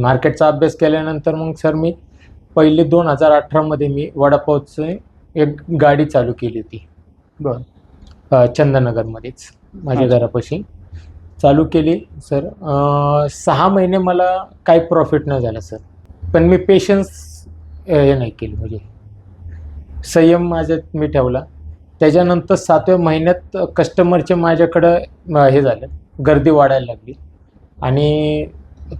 मार्केटचा अभ्यास केल्यानंतर मग सर मी पहिले दोन हजार अठरामध्ये मी वडापावचं एक गाडी चालू केली होती. बर. चंदनगरमध्येच माझ्या. घरापाशी. चालू केली सर. सहा महिने मला काही प्रॉफिट नाही झालं सर. पण मी पेशन्स हे नाही केली म्हणजे संयम माझ्यात मी ठेवला. त्याच्यानंतर सातव्या महिन्यात कस्टमरचे माझ्याकडं हे झालं गर्दी वाढायला लागली. आणि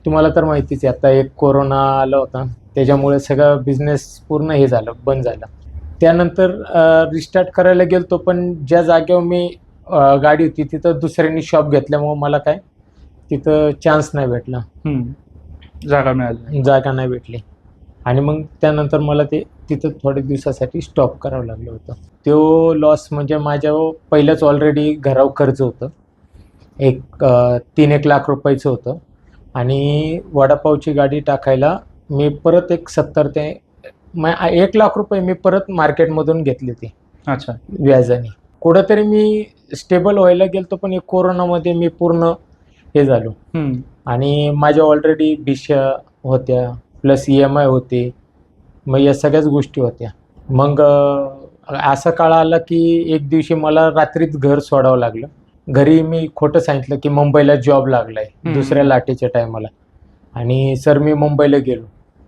तुम्हाला तर माहितीच आहे आता एक कोरोना आला होता. त्याच्यामुळे सगळं बिझनेस पूर्ण हे झालं बंद झालं. त्यानंतर रिस्टार्ट करायला गेलो तो पण ज्या जागेवर मी गाडी होती तिथं दुसऱ्यांनी शॉप घेतल्यामुळं मला काय तिथं चान्स नाही भेटला. जागा मिळाली जागा नाही भेटली. आणि मग त्यानंतर मला ते तिथं थोड्या दिवसासाठी स्टॉप करावं लागलं होतं. तो लॉस म्हणजे माझ्यावर पहिलंच ऑलरेडी घरावर कर्ज होतं. एक तीन एक लाख रुपयाचं होतं. आणि वडापावची गाडी टाकायला मी परत एक सत्तर ते म- एक लाख रुपये मी परत मार्केटमधून घेतले ते. अच्छा. व्याजाने. कुठंतरी मी स्टेबल व्हायला गेलतो पण कोरोनामध्ये मी पूर्ण हे झालो. आणि माझ्या ऑलरेडी बिशा होत्या प्लस ई एम आय होते. मग या सगळ्याच गोष्टी होत्या. मग असा काळ आला की एक दिवशी मला रात्रीच घर सोडावं लागलं. घरी मी खोटं सांगितलं की मुंबईला जॉब लागलाय. दुसऱ्या लाटेच्या टायमाला आणि सर मी मुंबईला गेलो